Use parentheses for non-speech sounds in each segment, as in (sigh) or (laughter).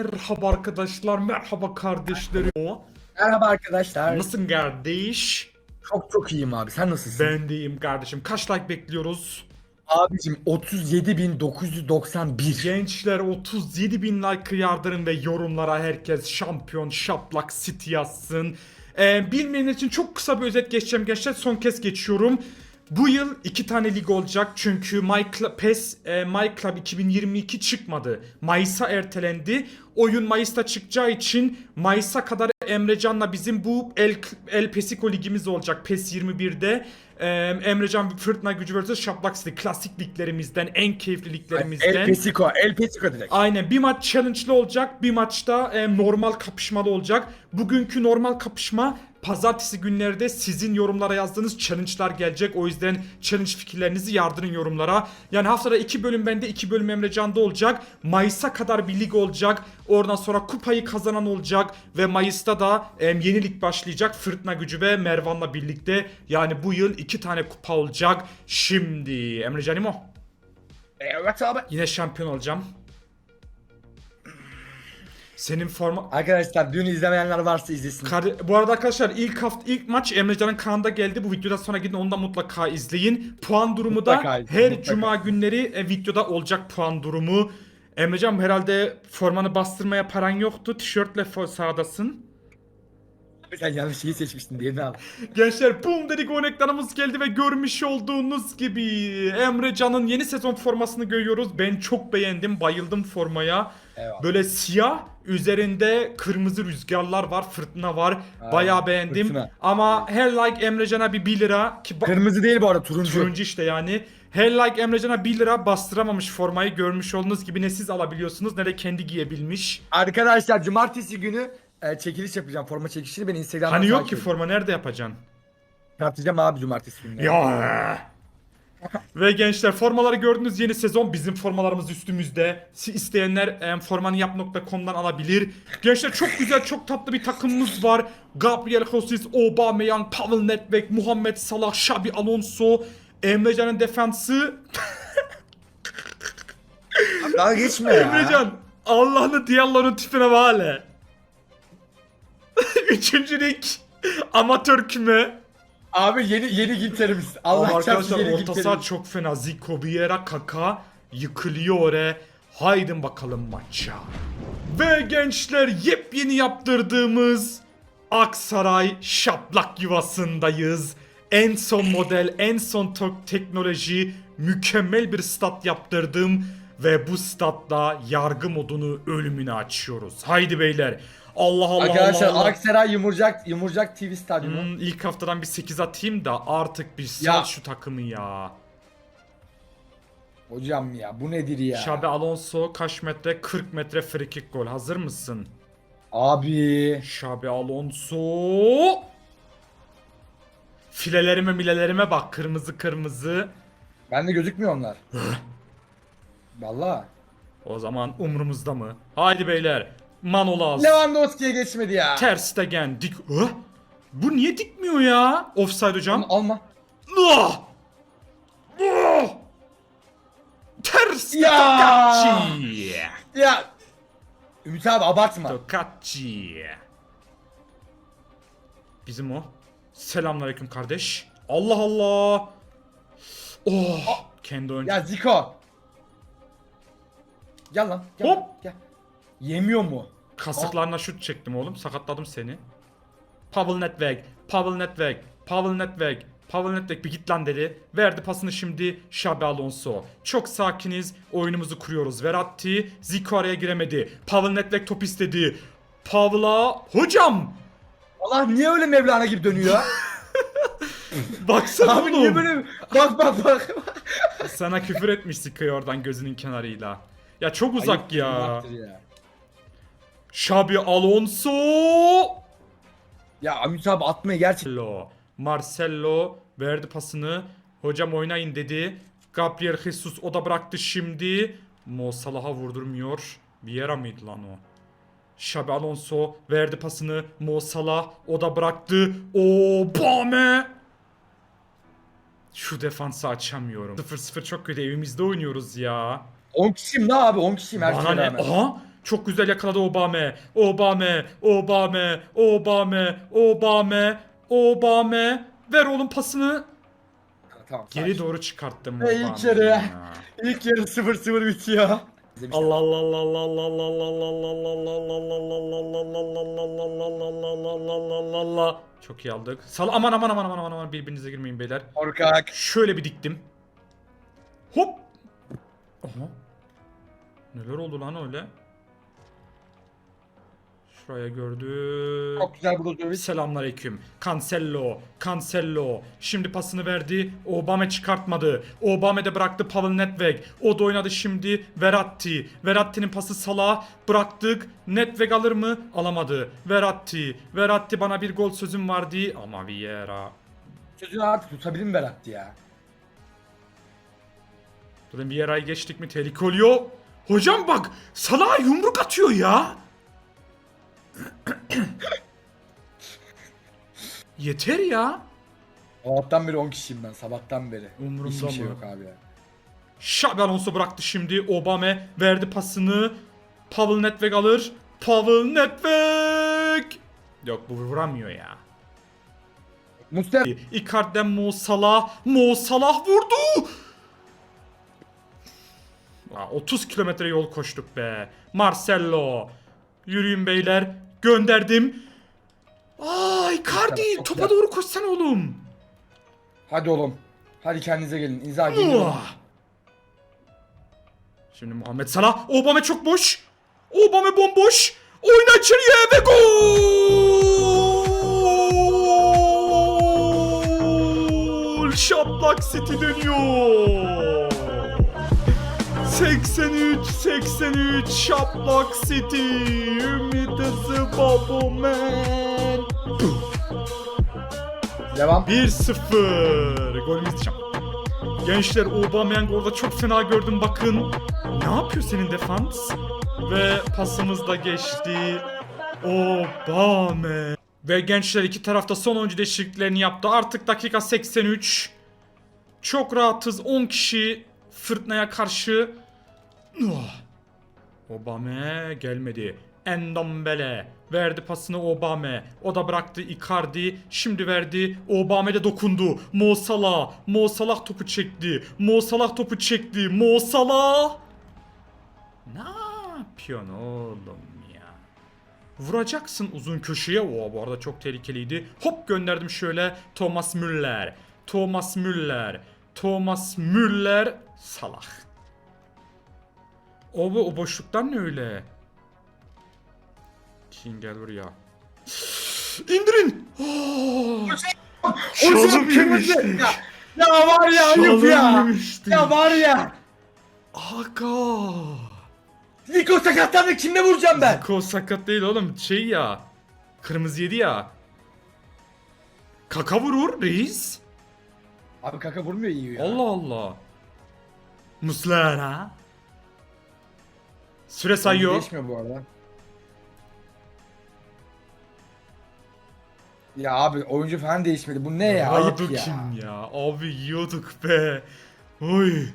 Merhaba arkadaşlar, merhaba kardeşlerim. O, Merhaba arkadaşlar. Nasılsın kardeş? Çok çok iyiyim abi. Sen nasılsın? Ben de iyiyim kardeşim. Kaç like bekliyoruz? Abicim 37.991. Gençler 37 bin like yardırın ve yorumlara herkes şampiyon şaplak city yazsın. Ee, bilmeyenler için çok kısa bir özet geçeceğim gençler. Son kez geçiyorum. Bu yıl iki tane lig olacak çünkü My Club, PES e, My Club 2022 çıkmadı. Mayıs'a ertelendi. Oyun Mayıs'ta çıkacağı için Mayıs'a kadar Emrecan'la bizim bu El, El Pesico ligimiz olacak PES 21'de. Ee, Emrecan Fırtına Gücü vs Şaplak City klasik liglerimizden en keyifli liglerimizden. El Pesico, El Pesico direkt. Aynen bir maç challenge'lı olacak bir maçta e, normal kapışmalı olacak. Bugünkü normal kapışma pazartesi günlerde sizin yorumlara yazdığınız challenge'lar gelecek. O yüzden challenge fikirlerinizi yardırın yorumlara. Yani haftada iki bölüm bende iki bölüm Emrecan'da olacak. Mayıs'a kadar bir lig olacak. Oradan sonra kupayı kazanan olacak. Ve Mayıs'ta da e, yeni lig başlayacak. Fırtına gücü ve Mervan'la birlikte. Yani bu yıl iki tane kupa olacak. Şimdi Emrecan'ım o. Evet abi. Yine şampiyon olacağım. Senin forma... Arkadaşlar dün izlemeyenler varsa izlesin. Kar- Bu arada arkadaşlar ilk hafta ilk maç Emrecan'ın kanalında geldi. Bu videodan sonra gidin onu da mutlaka izleyin. Puan durumu da Mutlaka izleyin, her mutlaka. cuma günleri e, videoda olacak puan durumu. Emrecan herhalde formanı bastırmaya paran yoktu. Tişörtle fo- sahadasın. Sen yanlış şeyi seçmiştin diye ne abi. (laughs) Gençler boom dedik oyun ekranımız geldi ve görmüş olduğunuz gibi Emrecan'ın yeni sezon formasını görüyoruz. Ben çok beğendim, bayıldım formaya. Eyvallah. Böyle siyah, üzerinde kırmızı rüzgarlar var, fırtına var. Aa, Bayağı beğendim. fırtına. Ama her like Emrecan'a bir 1 lira ki ba- Kırmızı değil bu arada turuncu. turuncu işte yani. Her like Emrecan'a 1 lira bastıramamış formayı görmüş olduğunuz gibi ne siz alabiliyorsunuz ne de kendi giyebilmiş. Arkadaşlar cumartesi günü e, çekiliş yapacağım. Forma çekilişini beni Instagram'dan Hani yok takip ki edin. forma nerede yapacaksın? Yapacağım abi cumartesi günü. Ya. Ve gençler formaları gördünüz yeni sezon bizim formalarımız üstümüzde. Si- isteyenler e, formanıyap.com'dan alabilir. Gençler çok güzel çok tatlı bir takımımız var. Gabriel Jesus, Aubameyang, Pavel Nedved, Muhammed Salah, Xabi Alonso, Emrecan'ın defansı. Daha geçme ya. Emrecan Allah'ını Diallo'nun tipine bak hele. (laughs) Üçüncü lig. Amatör küme. Abi yeni yeni gilterimiz. Allah çarpsın arkadaşlar yeni orta saha çok fena. Zico, Vieira, Kaka yıkılıyor oraya. Haydi bakalım maça. Ve gençler yepyeni yaptırdığımız Aksaray şaplak yuvasındayız. En son model, en son tok- teknoloji, mükemmel bir stat yaptırdım. Ve bu statla yargı modunu ölümüne açıyoruz. Haydi beyler. Allah Allah Arkadaşlar Allah. Allah. Aksaray Yumurcak Yumurcak TV stadyumu. Hmm, ilk haftadan bir 8 atayım da artık bir sal Ya. şu takımı ya. Hocam ya bu nedir ya? Şabi Alonso kaç metre? 40 metre free kick gol. Hazır mısın? Abi. Şabi Alonso. Filelerime milelerime bak. Kırmızı kırmızı. Bende gözükmüyor onlar. Valla. O zaman umrumuzda mı? Haydi beyler. Manolaz. Lewandowski'ye geçmedi ya. Ter Stegen. Dik. Hı? Bu niye dikmiyor ya? Offside hocam. Onu alma. Ah! Ah! Ters Ya! Tokatçı. Ya. Ümit abi abartma. Tokatçı. Bizim o. Selamünaleyküm kardeş. Allah Allah. Oh. Kendi oyuncu. Ya Zico. Gel lan. Gel, Hop. Gel. Yemiyor mu? Kasıklarına şut çektim oğlum. Sakatladım seni. Pavel Nedved. Pavel Nedved. Pavel Nedved. Pavel Nedved bir git lan dedi. Verdi pasını şimdi Xabi Alonso. Çok sakiniz. Oyunumuzu kuruyoruz. Verratti. Zico araya giremedi. Pavel Nedved top istedi. Pavla. Hocam. Allah niye öyle Mevlana gibi dönüyor? (laughs) Baksana abi niye oğlum. böyle Bak bak bak. Sana küfür etmiş Zico'ya oradan gözünün kenarıyla. Ya çok uzak Ayıp, ya. günahtır ya. Xabi Alonso. Ya Ümit abi atmaya gerçekten. Marcelo. Marcelo verdi pasını. Hocam oynayın dedi. Gabriel Jesus o da bıraktı şimdi. Mo Salah'a vurdurmuyor. Vieira mıydı lan o? Xabi Alonso verdi pasını. Mo Salah o da bıraktı. O Bame. Şu defansı açamıyorum. 0-0 çok kötü evimizde oynuyoruz ya. 10 kişiyim ne abi 10 kişiyim her Bana şeye ne? rağmen. Aha! Çok güzel yakaladı Obame. Obame, Obame, Obame, Obame, Obame. Ver oğlum pasını. Tamam. Geri sakin. doğru çıkarttım. Ve ilk Obame'yi yarı. ya. İlk yarı 0-0 bitiyor. Allah Allah Allah Allah Allah Allah Allah Allah Allah Allah Allah Allah Allah Çok iyi aldık. Sal aman aman aman aman aman aman birbirinize girmeyin beyler. Korkak. Şöyle bir diktim. Hop. Aha. Neler oldu lan öyle? Şuraya gördüm. Çok güzel Brozovic. Selamünaleyküm. Cancelo, Cancelo. Şimdi pasını verdi. Obame çıkartmadı. Obame de bıraktı Pavel Nedved. O da oynadı şimdi Verratti. Verratti'nin pası Salah'a bıraktık. Nedved alır mı? Alamadı. Verratti. Verratti bana bir gol sözüm vardı ama Vieira. Sözünü artık tutabilir mi Berat ya? Durun Vieira'yı geçtik mi tehlike oluyor. Hocam bak Salah'a yumruk atıyor ya. (coughs) Yeter ya. Sabahtan beri 10 kişiyim ben sabahtan beri. Umurumda Hiçbir şey mı? yok abi ya. Xabi Alonso bıraktı şimdi. Obame verdi pasını. Pavel Nedved alır. Pavel Nedved. Yok bu vuramıyor ya. Mustafa Icardi'den Mo Salah. Mo Salah vurdu. Aa, 30 kilometre yol koştuk be. Marcelo. Yürüyün beyler. Gönderdim. Icardi Çok topa doğru koşsana oğlum. hadi oğlum. Hadi kendinize gelin. İnza gelin. Şimdi Muhammed Salah. Obame çok boş. Obame bomboş. Oyna içeriye ve gol. Şaplak City dönüyor. 83 83 Şaplak City. Ümit hızı Babomen. Devam. 1-0. Golümü isteyeceğim. Gençler Aubameyang orada çok fena gördüm bakın. Ne yapıyor senin defans? Ve pasımız da geçti. Obame. Ve gençler iki tarafta son oyuncu değişikliklerini yaptı. Artık dakika 83. Çok rahatız. 10 kişi fırtınaya karşı. Obame gelmedi. Endombele verdi pasını Obame. O da bıraktı Icardi. Şimdi verdi. Obame de dokundu. Mo Salah. Mo Salah topu çekti. Mo Salah topu çekti. Mo Salah. Ne yapıyorsun oğlum ya? Vuracaksın uzun köşeye. Oo bu arada çok tehlikeliydi. Hop gönderdim şöyle. Thomas Müller. Thomas Müller. Thomas Müller. Salah. O bu o boşluktan ne öyle? King gel buraya. İndirin. Oh, Şalım kırmızı. yemiştik. Ya, ya var ya ayıp ya. yemiştik. Ya var ya. Aga. Niko sakatlandı kimle vuracağım ben? Ko sakat değil oğlum. Şey ya. Kırmızı yedi ya. Kaka vurur reis. Abi kaka vurmuyor iyi ya. Allah Allah. Muslera. Süre sayıyor. Değişmiyor bu arada. Ya abi oyuncu falan değişmedi. Bu ne ya? Ayıp ya. kim ya? Abi yiyorduk be. Oy.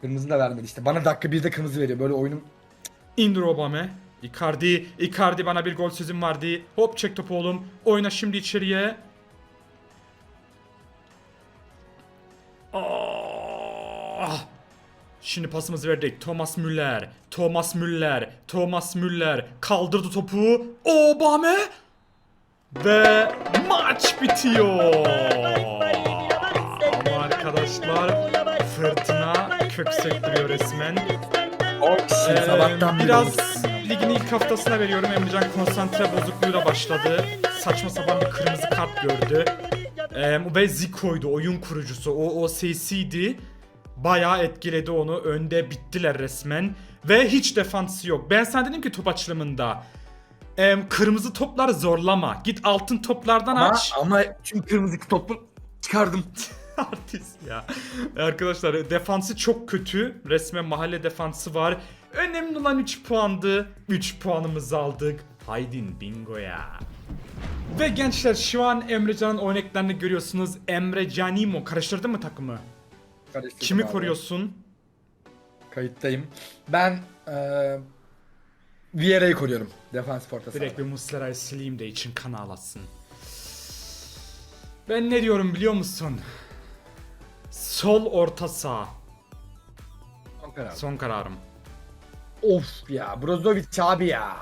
Kırmızı da vermedi işte. Bana dakika bir de kırmızı veriyor. Böyle oyunum İndir Obame. Icardi. Icardi bana bir gol sözüm vardı. Hop çek topu oğlum. Oyna şimdi içeriye. Şimdi pasımızı verdik. Thomas Müller. Thomas Müller. Thomas Müller. Kaldırdı topu. Obame. Ve maç bitiyor. Ama arkadaşlar fırtına kök söktürüyor resmen. o Ee, sabahtan biraz ligin ilk haftasına veriyorum. Emrecan konsantre bozukluğuyla başladı. Saçma sapan bir kırmızı kart gördü. Ee, ve Zico'ydu oyun kurucusu. O OCC'di. Bayağı etkiledi onu. Önde bittiler resmen. Ve hiç defansı yok. Ben sana dedim ki top açılımında. em, kırmızı toplar zorlama. Git altın toplardan Ama, aç. ama çünkü kırmızı topu çıkardım. (laughs) Artist ya. Arkadaşlar defansı çok kötü. Resmen mahalle defansı var. Önemli olan 3 puandı. 3 puanımızı aldık. Haydin bingoya. Ve gençler şu an Emrecan'ın örneklerini görüyorsunuz. Emre Canimo karıştırdın mı takımı? Karıştırdım Kimi abi. koruyorsun? Kayıttayım. Ben eee Vieira'yı koruyorum. Defans orta Direkt bir Muslera'yı sileyim de için kan ağlasın. Ben ne diyorum biliyor musun? Sol orta sağ. Son karar. Son kararım. Of ya Brozovic abi ya.